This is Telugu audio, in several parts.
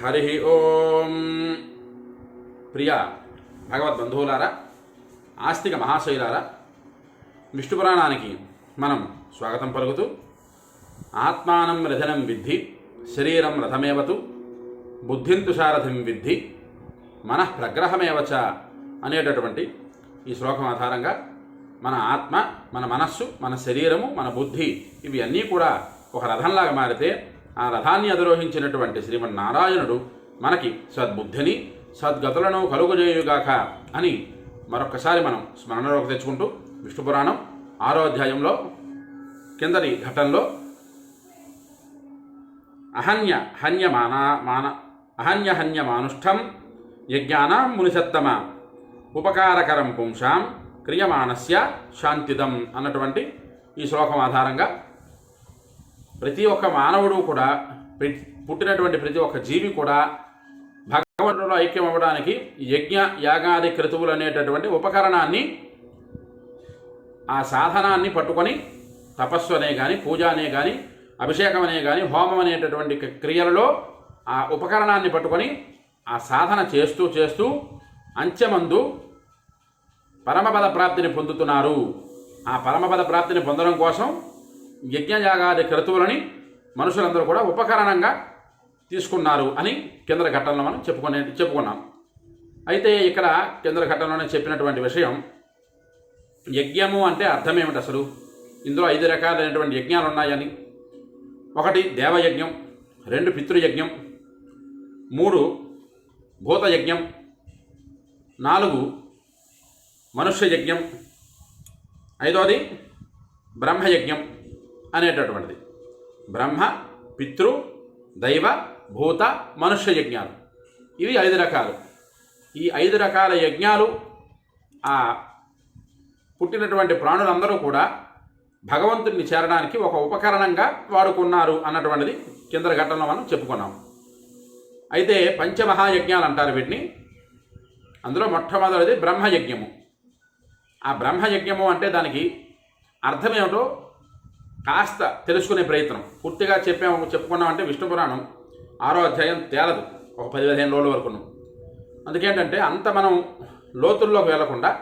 హరి ఓం. ప్రియ భగవద్బంధువులారా ఆస్తిక మహాశైలారా విష్ణు పురాణానికి మనం స్వాగతం పలుకుతూ ఆత్మానం రథనం విద్ధి శరీరం రథమేవతు బుద్ధింతు సారథిం విద్ధి మనః ప్రగ్రహమేవచ అనేటటువంటి ఈ శ్లోకం ఆధారంగా మన ఆత్మ మన మనస్సు మన శరీరము మన బుద్ధి ఇవి అన్నీ కూడా ఒక రథంలాగా మారితే ఆ రథాన్ని అధిరోహించినటువంటి శ్రీమన్నారాయణుడు మనకి సద్బుద్ధిని సద్గతులను కలుగజేయుగాక అని మరొకసారి మనం స్మరణలోకి తెచ్చుకుంటూ విష్ణు పురాణం ఆరో అధ్యాయంలో కిందటి ఘటనలో అహన్య హన్య మానా మాన అహన్య హన్య మానుష్ఠం యజ్ఞానం మునిసత్తమ ఉపకారకరం పుంసాం క్రియమానస్య శాంతిదం అన్నటువంటి ఈ శ్లోకం ఆధారంగా ప్రతి ఒక్క మానవుడు కూడా పుట్టినటువంటి ప్రతి ఒక్క జీవి కూడా భగవంతుడిలో ఐక్యం అవ్వడానికి యజ్ఞ యాగాది క్రతువులు అనేటటువంటి ఉపకరణాన్ని ఆ సాధనాన్ని పట్టుకొని తపస్సు అనే కానీ పూజ అనే కానీ అభిషేకం అనే కానీ హోమం అనేటటువంటి క్రియలలో ఆ ఉపకరణాన్ని పట్టుకొని ఆ సాధన చేస్తూ చేస్తూ అంచెమందు పరమపద ప్రాప్తిని పొందుతున్నారు. ఆ పరమపద ప్రాప్తిని పొందడం కోసం యజ్ఞయాగాది క్రతువులని మనుషులందరూ కూడా ఉపకరణంగా తీసుకున్నారు అని కేంద్ర ఘట్టంలో మనం చెప్పుకునే చెప్పుకున్నాం. అయితే ఇక్కడ కేంద్ర ఘట్టంలోనే చెప్పినటువంటి విషయం యజ్ఞము అంటే అర్థం ఏమిటి అసలు? ఇందులో ఐదు రకాలైనటువంటి యజ్ఞాలు ఉన్నాయని. ఒకటి దేవయజ్ఞం రెండు పితృయజ్ఞం మూడు భూతయజ్ఞం నాలుగు మనుష్య యజ్ఞం ఐదోది బ్రహ్మయజ్ఞం. అనేటటువంటిది. బ్రహ్మ పితృ దైవ భూత మనుష్య యజ్ఞాలు. ఇవి ఐదు రకాలు. ఈ ఐదు రకాల యజ్ఞాలు ఆ పుట్టినటువంటి ప్రాణులందరూ కూడా భగవంతుడిని చేరడానికి ఒక ఉపకరణంగా వాడుకున్నారు అన్నటువంటిది కింద ఘట్టంలో మనం చెప్పుకున్నాం. అయితే పంచమహాయజ్ఞాలు అంటారు వీటిని. అందులో మొట్టమొదటిది బ్రహ్మయజ్ఞము. ఆ బ్రహ్మయజ్ఞము అంటే దానికి అర్థం ఏమిటో కాస్త తెలుసుకునే ప్రయత్నం. పూర్తిగా చెప్పాము చెప్పుకున్నామంటే విష్ణు పురాణం ఆరో అధ్యాయం తేలదు. ఒక పది పదిహేను రోజుల వరకును అందుకేంటంటే అంత మనం లోతుల్లోకి వెళ్ళకుండా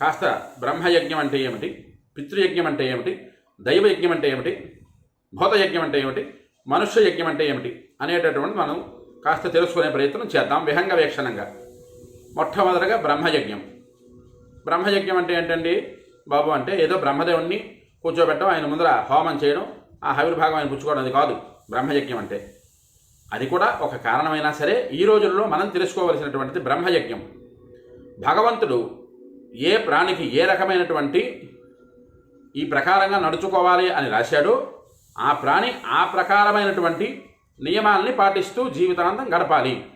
కాస్త బ్రహ్మయజ్ఞం అంటే ఏమిటి? పితృయజ్ఞం అంటే ఏమిటి? దైవయజ్ఞం అంటే ఏమిటి? భూతయజ్ఞం అంటే ఏమిటి? మనుష్య యజ్ఞం అంటే ఏమిటి? అనేటటువంటి మనం కాస్త తెలుసుకునే ప్రయత్నం చేద్దాం విహంగ వీక్షణంగా. మొట్టమొదటగా బ్రహ్మయజ్ఞం. బ్రహ్మయజ్ఞం అంటే ఏంటండి? బాబు అంటే ఏదో బ్రహ్మదేవుణ్ణి కూర్చోబెట్టడం ఆయన ముందర హోమం చేయడం ఆ హవిర్భాగం ఆయన పుచ్చుకోవడం అది కాదు. బ్రహ్మయజ్ఞం అంటే. అది కూడా ఒక కారణమైనా సరే ఈ రోజుల్లో మనం తెలుసుకోవలసినటువంటిది బ్రహ్మయజ్ఞం. భగవంతుడు ఏ ప్రాణికి ఏ రకమైనటువంటి ఈ ప్రకారంగా నడుచుకోవాలి అని రాశాడో ఆ ప్రాణి ఆ ప్రకారమైనటువంటి నియమాల్ని పాటిస్తూ జీవితాంతం గడపాలి.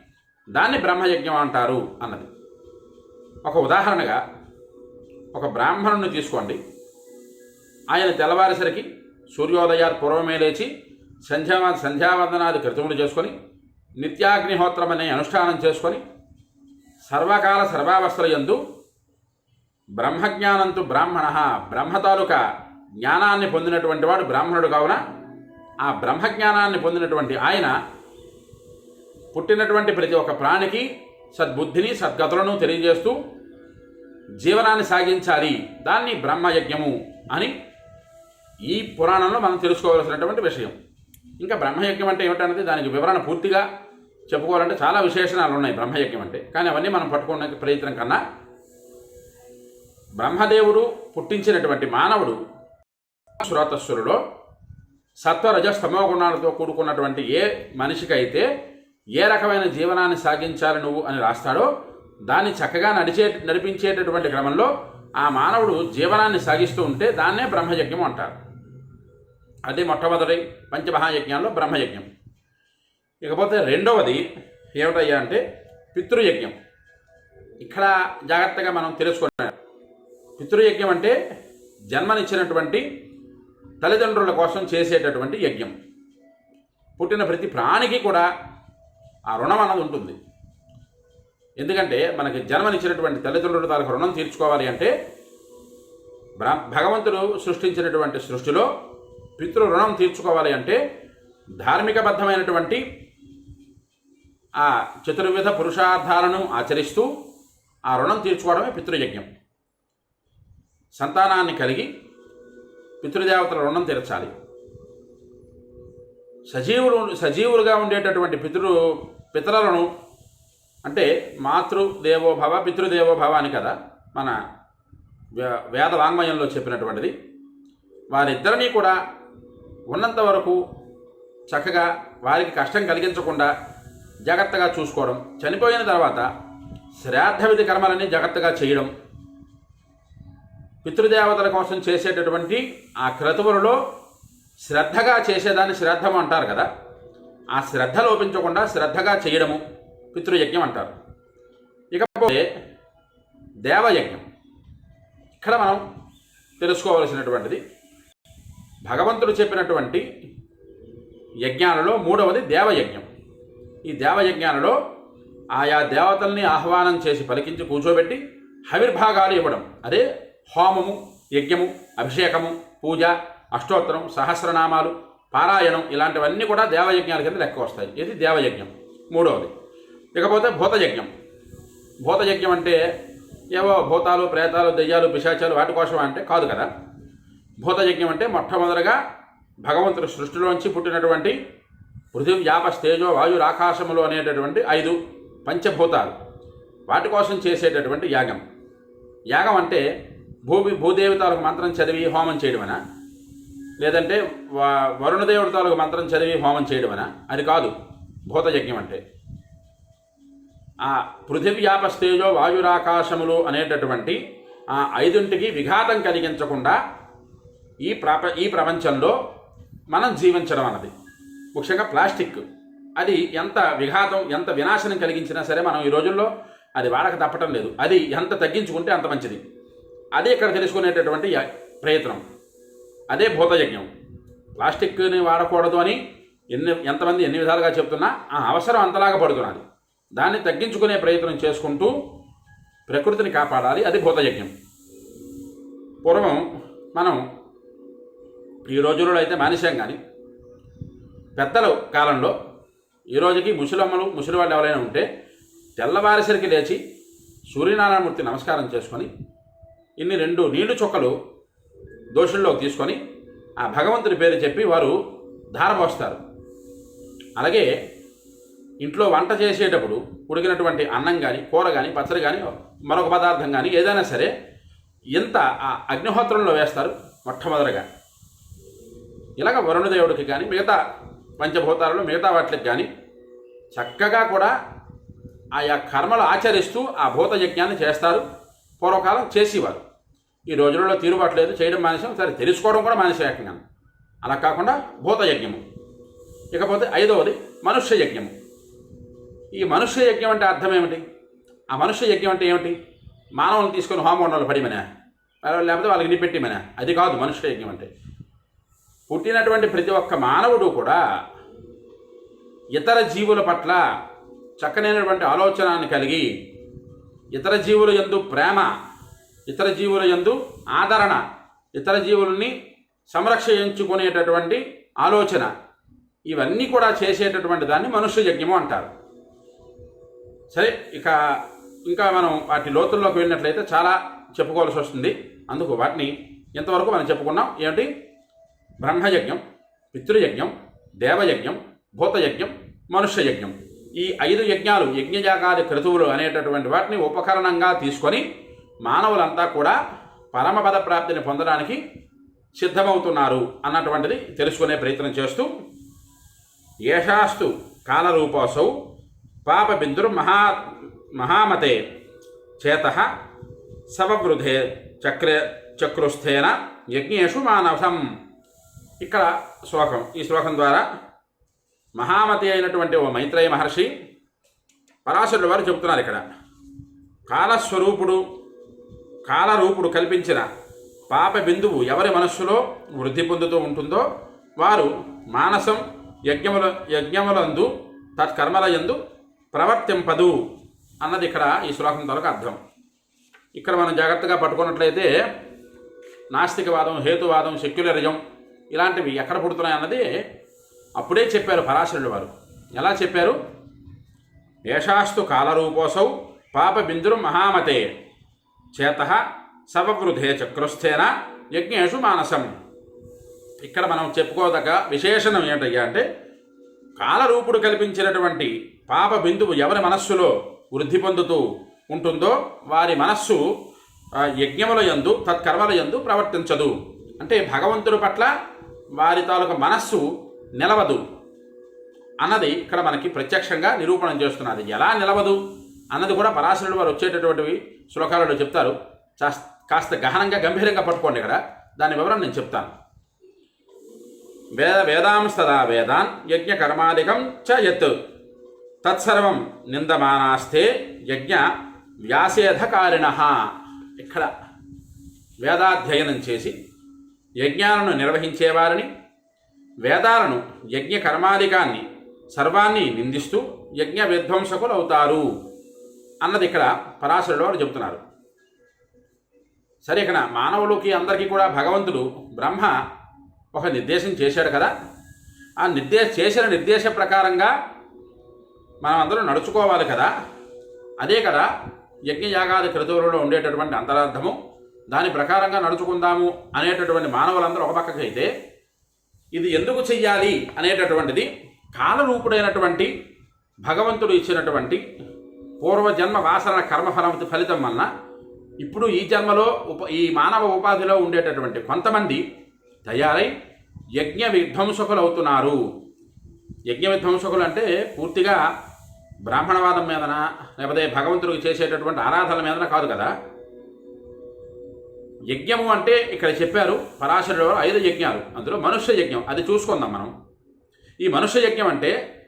దాన్ని బ్రహ్మయజ్ఞం అంటారు అన్నది. ఒక ఉదాహరణగా ఒక బ్రాహ్మణుని తీసుకోండి. ఆయన తెల్లవారేసరికి సూర్యోదయాలు పూర్వమే లేచి సంధ్యా సంధ్యావందనాది కృతములు చేసుకొని నిత్యాగ్నిహోత్రం అనే అనుష్ఠానం చేసుకొని సర్వకాల సర్వావస్థల యందు బ్రహ్మజ్ఞానంతు బ్రాహ్మణ బ్రహ్మ తాలూకా జ్ఞానాన్ని పొందినటువంటి వాడు బ్రాహ్మణుడు కావున ఆ బ్రహ్మజ్ఞానాన్ని పొందినటువంటి ఆయన పుట్టినటువంటి ప్రతి ఒక్క ప్రాణికి సద్బుద్ధిని సద్గతులను తెలియజేస్తూ జీవనాన్ని సాగించాలి. దాన్ని బ్రహ్మయజ్ఞము అని ఈ పురాణంలో మనం తెలుసుకోవాల్సినటువంటి విషయం. ఇంకా బ్రహ్మయజ్ఞం అంటే ఏమిటన్నది దానికి వివరణ పూర్తిగా చెప్పుకోవాలంటే చాలా విశేషణాలు ఉన్నాయి బ్రహ్మయజ్ఞం అంటే. కానీ అవన్నీ మనం పట్టుకునే ప్రయత్నం కన్నా బ్రహ్మదేవుడు పుట్టించినటువంటి మానవుడు శ్రోతస్సురులో సత్వరజ స్తమో గుణాలతో కూడుకున్నటువంటి ఏ మనిషికైతే ఏ రకమైన జీవనాన్ని సాగించాలి నువ్వు అని రాస్తాడో దాన్ని చక్కగా నడిచే నడిపించేటటువంటి క్రమంలో ఆ మానవుడు జీవనాన్ని సాగిస్తూ ఉంటే దాన్నే బ్రహ్మయజ్ఞం అంటారు. అది మొట్టమొదటి పంచమహాయజ్ఞాల్లో బ్రహ్మయజ్ఞం. ఇకపోతే రెండవది ఏమిటయ్యా అంటే పితృయజ్ఞం. ఇక్కడ జాగ్రత్తగా మనం తెలుసుకున్నాం పితృయజ్ఞం అంటే జన్మనిచ్చినటువంటి తల్లిదండ్రుల కోసం చేసేటటువంటి యజ్ఞం. పుట్టిన ప్రతి ప్రాణికి కూడా ఆ రుణం అన్నది ఉంటుంది. ఎందుకంటే మనకి జన్మనిచ్చినటువంటి తల్లిదండ్రుల తాలూకు రుణం తీర్చుకోవాలి అంటే భగవంతుడు సృష్టించినటువంటి సృష్టిలో పితృ రుణం తీర్చుకోవాలి అంటే ధార్మికబద్ధమైనటువంటి ఆ చతుర్విధ పురుషార్థాలను ఆచరిస్తూ ఆ రుణం తీర్చుకోవడమే పితృయజ్ఞం. సంతానాన్ని కలిగి పితృదేవతల రుణం తీర్చాలి. సజీవులు సజీవులుగా ఉండేటటువంటి పితృ పితరులను అంటే మాతృదేవోభవ పితృదేవోభవ అని కదా మన వేద వాంగ్మయంలో చెప్పినటువంటిది. వారిద్దరినీ కూడా ఉన్నంత వరకు చక్కగా వారికి కష్టం కలిగించకుండా జాగ్రత్తగా చూసుకోవడం చనిపోయిన తర్వాత శ్రాద్ధ విధి కర్మలన్నీ జాగ్రత్తగా చేయడం పితృదేవతల కోసం చేసేటటువంటి ఆ క్రతువులలో శ్రద్ధగా చేసేదాన్ని శ్రద్ధం అంటారు కదా. ఆ శ్రద్ధ లోపించకుండా శ్రద్ధగా చేయడము పితృయజ్ఞం అంటారు. ఇకపోతే దేవయజ్ఞం. ఇక్కడ మనం తెలుసుకోవలసినటువంటిది భగవంతుడు చెప్పినటువంటి యజ్ఞాలలో మూడవది దేవయజ్ఞం. ఈ దేవయజ్ఞాలలో ఆయా దేవతల్ని ఆహ్వానం చేసి పలికించి కూర్చోబెట్టి హవిర్భాగాలు ఇవ్వడం. అదే హోమము యజ్ఞము అభిషేకము పూజ అష్టోత్తరం సహస్రనామాలు పారాయణం ఇలాంటివన్నీ కూడా దేవయజ్ఞాల కింద లెక్క వస్తాయి. ఇది దేవయజ్ఞం. మూడవది. ఇకపోతే భూతయజ్ఞం. భూతయజ్ఞం అంటే ఏవో భూతాలు ప్రేతాలు దెయ్యాలు పిశాచాలు వాటి కోసం అంటే కాదు కదా. భూతయజ్ఞం అంటే మొట్టమొదటగా భగవంతుడి సృష్టిలోంచి పుట్టినటువంటి పృథివీ యాప తేజో వాయు ఆకాశములు అనేటటువంటి ఐదు పంచభూతాలు. వాటి కోసం చేసేటటువంటి యాగం. యాగం అంటే భూమి భూదేవితాలకు మంత్రం చదివి హోమం చేయడమనా? లేదంటే వ- వరుణదేవుడి తాలూకు మంత్రం చదివి హోమం చేయడమనా? అది కాదు. భూతయజ్ఞం అంటే. ఆ పృథివ్యాపస్తేజో వాయురాకాశములు అనేటటువంటి ఆ ఐదుంటికి విఘాతం కలిగించకుండా ఈ ప్రప ఈ ప్రపంచంలో మనం జీవించడం అన్నది. ముఖ్యంగా ప్లాస్టిక్. అది ఎంత విఘాతం ఎంత వినాశనం కలిగించినా సరే మనం ఈ రోజుల్లో అది వాడక తప్పటం లేదు. అది ఎంత తగ్గించుకుంటే అంత మంచిది. అదే ఇక్కడ తెలుసుకునేటటువంటి య- ప్రయత్నం. అదే భూతయజ్ఞం. ప్లాస్టిక్ని వాడకూడదు అని ఎన్ని ఎంతమంది ఎన్ని విధాలుగా చెప్తున్నా ఆ అవసరం అంతలాగా పడుతున్నది. దాన్ని తగ్గించుకునే ప్రయత్నం చేసుకుంటూ ప్రకృతిని కాపాడాలి. అది భూతయజ్ఞం. పూర్వం మనం ఈ రోజుల్లో అయితే మానేశాం కానీ పెద్దల కాలంలో ఈ రోజుకి ముసలమ్మలు ముసలి వాళ్ళు ఎవరైనా ఉంటే తెల్లవారిసరికి లేచి సూర్యనారాయణమూర్తి నమస్కారం చేసుకొని ఇన్ని రెండు నీళ్ళు చుక్కలు దోషుల్లోకి తీసుకొని ఆ భగవంతుడి పేరు చెప్పి వారు ధారపోస్తారు అలాగే ఇంట్లో వంట చేసేటప్పుడు ఉడికినటువంటి అన్నం కానీ కూర కానీ పచ్చడి కానీ మరొక పదార్థం కానీ ఏదైనా సరే ఇంత ఆ అగ్నిహోత్రంలో వేస్తారు మొట్టమొదటిగా. ఇలాగ వరుణదేవుడికి కానీ మిగతా పంచభూతాలలో మిగతా వాటికి కానీ చక్కగా కూడా ఆయా కర్మలు ఆచరిస్తూ ఆ భూత యజ్ఞాన్ని చేస్తారు. పూర్వకాలం చేసేవారు. ఈ రోజులలో తీరుబాటు లేదు. చేయడం మానేసాం సరే తెలుసుకోవడం కూడా మానేసాం అలా కాకుండా భూత యజ్ఞము. ఇకపోతే ఐదవది మనుష్య యజ్ఞము. ఈ మనుష్య యజ్ఞం అంటే అర్థం ఏమిటి? ఆ మనుష్య యజ్ఞం అంటే ఏమిటి? మానవులను తీసుకొని హోమవండాలు పడిమనే? లేకపోతే వాళ్ళకి నిపెట్టిమనే అది కాదు మనుష్య యజ్ఞం అంటే. పుట్టినటువంటి ప్రతి ఒక్క మానవుడు కూడా ఇతర జీవుల పట్ల చక్కనైనటువంటి ఆలోచనను కలిగి ఇతర జీవుల యందు ప్రేమ ఇతర జీవుల యందు ఆదరణ ఇతర జీవుల్ని సంరక్షించుకునేటటువంటి ఆలోచన. ఇవన్నీ కూడా చేసేటటువంటి దాన్ని మనుష్య యజ్ఞము అంటారు. సరే ఇక ఇంకా మనం వాటి లోతుల్లోకి వెళ్ళినట్లయితే చాలా చెప్పుకోవాల్సి వస్తుంది. అందుకు వాటిని ఇంతవరకు మనం చెప్పుకున్నాం. ఏమిటి? బ్రహ్మయజ్ఞం పితృయజ్ఞం దేవయజ్ఞం భూతయజ్ఞం మనుష్యయజ్ఞం. ఈ ఐదు యజ్ఞాలు యజ్ఞయాగాది క్రతువులు అనేటటువంటి వాటిని ఉపకరణంగా తీసుకొని మానవులంతా కూడా పరమపద ప్రాప్తిని పొందడానికి సిద్ధమవుతున్నారు అన్నటువంటిది తెలుసుకునే ప్రయత్నం చేస్తూ ఏషాస్తు కాలరూపోసౌ పాపబిందుర్ మహా మహామతే చేత సవవృధే చక్రే చక్రుస్థేన యజ్ఞేషు మానసం ఇక్కడ శ్లోకం. ఈ శ్లోకం ద్వారా మహామతి అయినటువంటి ఓ మైత్రేయ మహర్షి పరాశరుడు వారు చెబుతున్నారు ఇక్కడ. కాలస్వరూపుడు కాలరూపుడు కల్పించిన పాప బిందువు ఎవరి మనస్సులో వృద్ధి పొందుతూ ఉంటుందో వారు మానసం యజ్ఞముల యజ్ఞములందు తత్కర్మల యందు ప్రవర్తింపదు అన్నది ఇక్కడ ఈ శ్లోకం ద్వారా అర్థం. ఇక్కడ మనం జాగ్రత్తగా పట్టుకున్నట్లయితే నాస్తికవాదం హేతువాదం సెక్యులరిజం ఇలాంటివి ఎక్కడ పుడుతున్నాయి అన్నది అప్పుడే చెప్పారు పరాశరుడు వారు. ఎలా చెప్పారు? ఏషాస్తు కాలరూపోసౌ పాప బిందురు మహామతే చేత సవవృధే చక్రస్థేన యజ్ఞేషు మానసం. ఇక్కడ మనం చెప్పుకోదగ్గ విశేషణం ఏంటయ్యా అంటే కాలరూపుడు కల్పించినటువంటి పాప బిందువు ఎవరి మనస్సులో వృద్ధి పొందుతూ ఉంటుందో వారి మనస్సు యజ్ఞముల యందు తత్కర్మల యందు ప్రవర్తించదు. అంటే భగవంతుడి పట్ల వారి తాలూకు మనస్సు నిలవదు అన్నది ఇక్కడ మనకి ప్రత్యక్షంగా నిరూపణం చేస్తున్నది. ఎలా నిలవదు? అన్నది కూడా పరాశరుడు వారు వచ్చేటటువంటివి శ్లోకాలలో చెప్తారు. కాస్త గహనంగా గంభీరంగా పట్టుకోండి ఇక్కడ. దాని వివరణ నేను చెప్తాను. వేద వేదాంస్తదా వేదాన్ యజ్ఞకర్మాదికం చ యత్. తత్సర్వం నిందమానాస్తే యజ్ఞ వ్యాసేధకారిణ. ఇక్కడ వేదాధ్యయనం చేసి యజ్ఞాలను నిర్వహించేవారని వేదాలను యజ్ఞ కర్మాధికాన్ని సర్వాన్ని నిందిస్తూ యజ్ఞ విధ్వంసకులు అవుతారు అన్నది ఇక్కడ పరాశరుడు వారు చెబుతున్నారు. సరే ఇక్కడ మానవులకి అందరికీ కూడా భగవంతుడు బ్రహ్మ ఒక నిర్దేశం చేశాడు కదా. ఆ నిర్దేశ చేసిన నిర్దేశ ప్రకారంగా మనం అందరూ నడుచుకోవాలి కదా. అదే కదా యజ్ఞయాగాది క్రతువులలో ఉండేటటువంటి అంతరార్థము. దాని ప్రకారంగా నడుచుకుందాము అనేటటువంటి మానవులందరూ ఒక పక్కకైతే ఇది ఎందుకు చెయ్యాలి అనేటటువంటిది కాలరూపుడైనటువంటి భగవంతుడు ఇచ్చినటువంటి పూర్వజన్మ వాసన కర్మఫలం ఫలితం వలన ఇప్పుడు ఈ జన్మలో ఉప ఈ మానవ ఉపాధిలో ఉండేటటువంటి కొంతమంది తయారై యజ్ఞ విధ్వంసకులు అవుతున్నారు యజ్ఞ విధ్వంసకులు అంటే పూర్తిగా బ్రాహ్మణవాదం మీదన లేకపోతే భగవంతుడికి చేసేటటువంటి ఆరాధనల మీదన కాదు కదా. యజ్ఞము అంటే ఇక్కడ చెప్పారు పరాశరుడు ఐదు యజ్ఞాలు. అందులో మనుష్య యజ్ఞం. అది చూసుకుందాం మనం. ఈ మనుష్య యజ్ఞం అంటే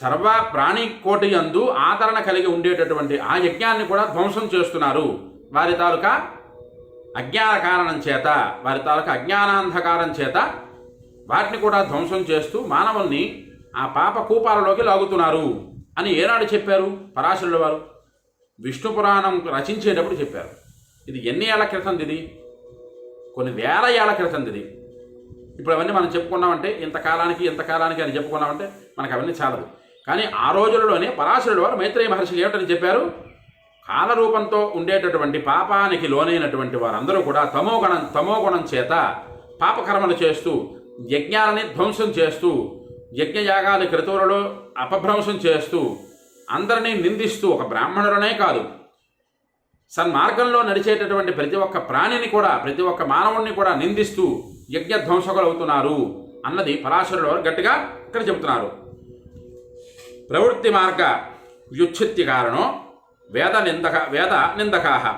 సర్వ ప్రాణి కోటి యందు ఆదరణ కలిగి ఉండేటటువంటి ఆ యజ్ఞాన్ని కూడా ధ్వంసం చేస్తున్నారు. వారి తాలూకా అజ్ఞాన కారణం చేత వారి తాలూకా అజ్ఞానాంధకారం చేత వాటిని కూడా ధ్వంసం చేస్తూ మానవుల్ని ఆ పాప కూపాలలోకి లాగుతున్నారు అని ఏనాడు చెప్పారు పరాశరుల వారు? విష్ణు పురాణం రచించేటప్పుడు చెప్పారు. ఇది ఎన్ని ఏళ్ళ క్రితం ఇది? కొన్ని వేల ఏళ్ళ క్రితం ఇది. ఇప్పుడు అవన్నీ మనం చెప్పుకున్నామంటే ఇంతకాలానికి ఇంతకాలానికి అని చెప్పుకున్నామంటే మనకు అవన్నీ చాలదు. కానీ ఆ రోజుల్లోనే పరాశరుడు వారు మైత్రేయ మహర్షికి ఏమిటని చెప్పారు? కాలరూపంతో ఉండేటటువంటి పాపానికి లోనైనటువంటి వారందరూ కూడా తమోగుణం తమోగుణం చేత పాపకర్మలు చేస్తూ యజ్ఞాలని ధ్వంసం చేస్తూ యజ్ఞయాగాది క్రతువులలో అపభ్రంశం చేస్తూ అందరినీ నిందిస్తూ ఒక బ్రాహ్మణులనే కాదు. సన్మార్గంలో నడిచేటటువంటి ప్రతి ఒక్క ప్రాణిని కూడా ప్రతి ఒక్క మానవుణ్ణి కూడా నిందిస్తూ యజ్ఞధ్వంసకులవుతున్నారు అవుతున్నారు అన్నది పరాశరుడు వారు గట్టిగా ఇక్కడ చెబుతున్నారు. ప్రవృత్తి మార్గ వ్యుచ్ఛిత్తి కారణం వేద నిందక వేద నిందకాహ.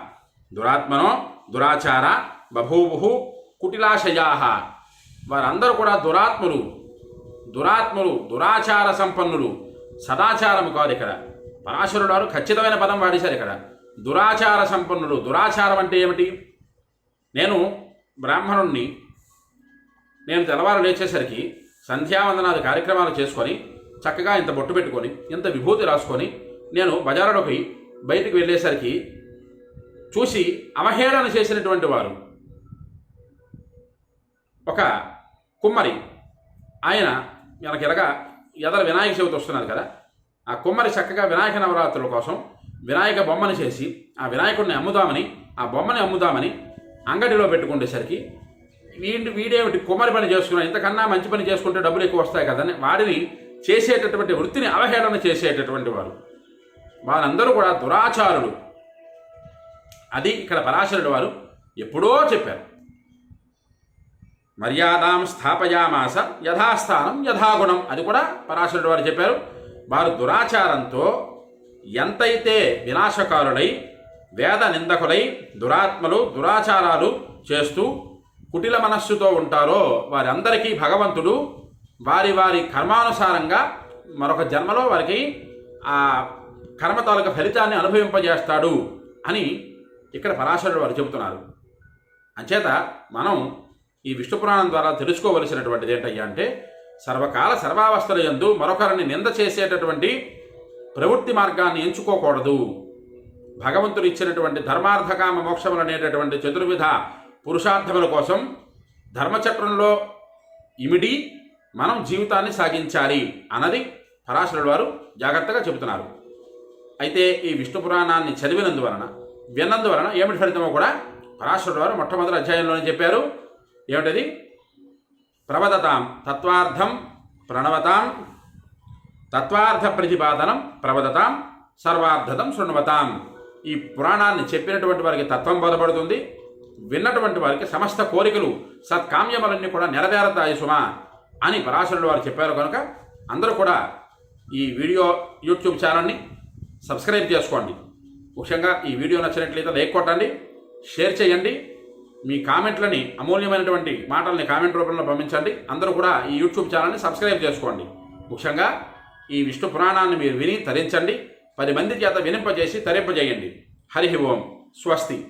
దురాత్మనో దురాచార బభూభు కుటిలాశయా వారందరూ కూడా దురాత్ములు. దురాత్ములు దురాచార సంపన్నులు. సదాచారము కాదు ఇక్కడ. పరాశరుడు వారు ఖచ్చితమైన పదం వాడేశారు ఇక్కడ. దురాచార సంపన్నుడు. దురాచారం అంటే ఏమిటి? నేను బ్రాహ్మణుణ్ణి నేను తెల్లవారు లేచేసరికి సంధ్యావందనాది కార్యక్రమాలు చేసుకొని చక్కగా ఇంత బొట్టు పెట్టుకొని ఇంత విభూతి రాసుకొని నేను బజారులోకి బయటికి వెళ్ళేసరికి చూసి అవహేళన చేసినటువంటి వారు ఒక కుమ్మరి. ఆయన మనకి ఎలాగా ఎదర వినాయక చవితి వస్తున్నారు కదా. ఆ కుమ్మరి చక్కగా వినాయక నవరాత్రుల కోసం వినాయక బొమ్మను చేసి ఆ వినాయకుడిని అమ్ముదామని ఆ బొమ్మని అమ్ముదామని అంగడిలో పెట్టుకునేసరికి వీడి వీడేమిటి కుమ్మరి పని చేసుకున్నా ఇంతకన్నా మంచి పని చేసుకుంటే డబ్బులు ఎక్కువ వస్తాయి కదని వాడిని చేసేటటువంటి వృత్తిని అవహేళన చేసేటటువంటి వారు వారందరూ కూడా దురాచారులు. అది ఇక్కడ పరాశరుడు వారు ఎప్పుడో చెప్పారు. మర్యాదాం స్థాపయామాస యథాస్థానం యథాగుణం అది కూడా పరాశరుడు వారు చెప్పారు. వారు దురాచారంతో ఎంతైతే వినాశకారులై వేద నిందకులై దురాత్మలు దురాచారాలు చేస్తూ కుటిల మనస్సుతో ఉంటారో వారందరికీ భగవంతుడు వారి వారి కర్మానుసారంగా మరొక జన్మలో వారికి ఆ కర్మ తాలూక ఫలితాన్ని అనుభవింపజేస్తాడు అని ఇక్కడ పరాశరుడు వారు చెబుతున్నారు. అంచేత మనం ఈ విష్ణు పురాణం ద్వారా తెలుసుకోవలసినటువంటిది ఏంటయ్యా అంటే సర్వకాల సర్వావస్థల యందు మరొకరిని నింద చేసేటటువంటి ప్రవృత్తి మార్గాన్ని ఎంచుకోకూడదు. భగవంతుడు ఇచ్చినటువంటి ధర్మార్థకామ మోక్షములు అనేటటువంటి చతుర్విధ పురుషార్థముల కోసం ధర్మచక్రంలో ఇమిడి మనం జీవితాన్ని సాగించాలి అన్నది పరాశరుడు వారు జాగ్రత్తగా చెబుతున్నారు. అయితే ఈ విష్ణు పురాణాన్ని చదివినందువలన విన్నందువలన ఏమిటి ఫలితమో కూడా పరాశరుడు వారు మొట్టమొదటి అధ్యాయంలోనే చెప్పారు. ఏమిటది? ప్రవదతాం తత్వార్థం ప్రణవతాం తత్వార్థ ప్రతిపాదనం ప్రవదతాం సర్వార్థతం శృణవతాం. ఈ పురాణాన్ని చెప్పినటువంటి వారికి తత్వం బోధపడుతుంది విన్నటువంటి వారికి సమస్త కోరికలు సత్కామ్యములన్నీ కూడా నెరవేరతాయి సుమా అని పరాశరుడు వారు చెప్పారు కనుక అందరూ కూడా ఈ వీడియో యూట్యూబ్ ఛానల్ని సబ్స్క్రైబ్ చేసుకోండి. ముఖ్యంగా ఈ వీడియో నచ్చినట్లయితే లైక్ కొట్టండి షేర్ చేయండి మీ కామెంట్లని అమూల్యమైనటువంటి మాటల్ని కామెంట్ రూపంలో పంపించండి. అందరూ కూడా ఈ యూట్యూబ్ ఛానల్ని సబ్స్క్రైబ్ చేసుకోండి. ముఖ్యంగా ఈ విష్ణు పురాణాన్ని మీరు విని తరించండి. పది మంది చేత వినింపజేసి తరింపజేయండి. హరి ఓం. స్వస్తి.